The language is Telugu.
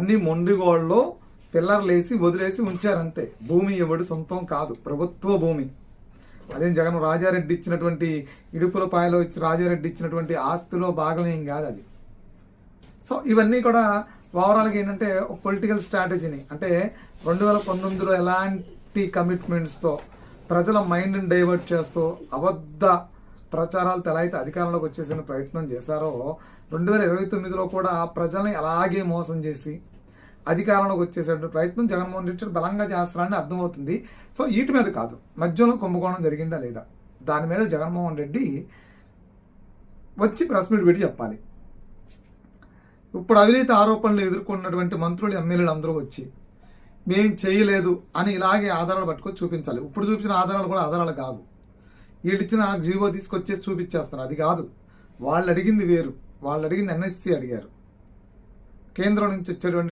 అన్ని మొండిగోళ్ళలో పిల్లర్లేసి వదిలేసి ఉంచారంతే. భూమి ఎవడు సొంతం కాదు. ప్రభుత్వ భూమి. అదేం జగన్ రాజారెడ్డి ఇచ్చినటువంటి ఇడుపుల పాయలో ఇచ్చి రాజారెడ్డి ఇచ్చినటువంటి ఆస్తిలో భాగమేం కాదు అది. సో ఇవన్నీ కూడా ఓవరాల్గా ఏంటంటే పొలిటికల్ స్ట్రాటజీని అంటే రెండు వేల పంతొమ్మిదిలో ఎలాంటి కమిట్మెంట్స్తో ప్రజల మైండ్ని డైవర్ట్ చేస్తూ అబద్ధ ప్రచారాలు ఎలా అయితే అధికారంలోకి వచ్చేసిన ప్రయత్నం చేశారో రెండు వేల ఇరవై తొమ్మిదిలో కూడా ప్రజల్ని అలాగే మోసం చేసి అధికారంలోకి వచ్చేసేటువంటి ప్రయత్నం జగన్మోహన్ రెడ్డి బలంగా చేస్తారని అర్థమవుతుంది. సో వీటి మీద కాదు మధ్యలో కుంభకోణం జరిగిందా లేదా? దాని మీద జగన్మోహన్ రెడ్డి వచ్చి ప్రెస్ మీట్ పెట్టి చెప్పాలి. ఇప్పుడు అవినీతి ఆరోపణలు ఎదుర్కొన్నటువంటి మంత్రులు ఎమ్మెల్యేలు అందరూ వచ్చి మేం చేయలేదు అని ఇలాగే ఆధారాలు పట్టుకొని చూపించాలి. ఇప్పుడు చూపించిన ఆధారాలు కూడా ఆధారాలు కావు. వీళ్ళు ఇచ్చిన జీవో తీసుకొచ్చేసి చూపించేస్తారు. అది కాదు. వాళ్ళు అడిగింది వేరు. వాళ్ళు అడిగింది ఎన్హెచ్సి అడిగారు. కేంద్రం నుంచి వచ్చేటువంటి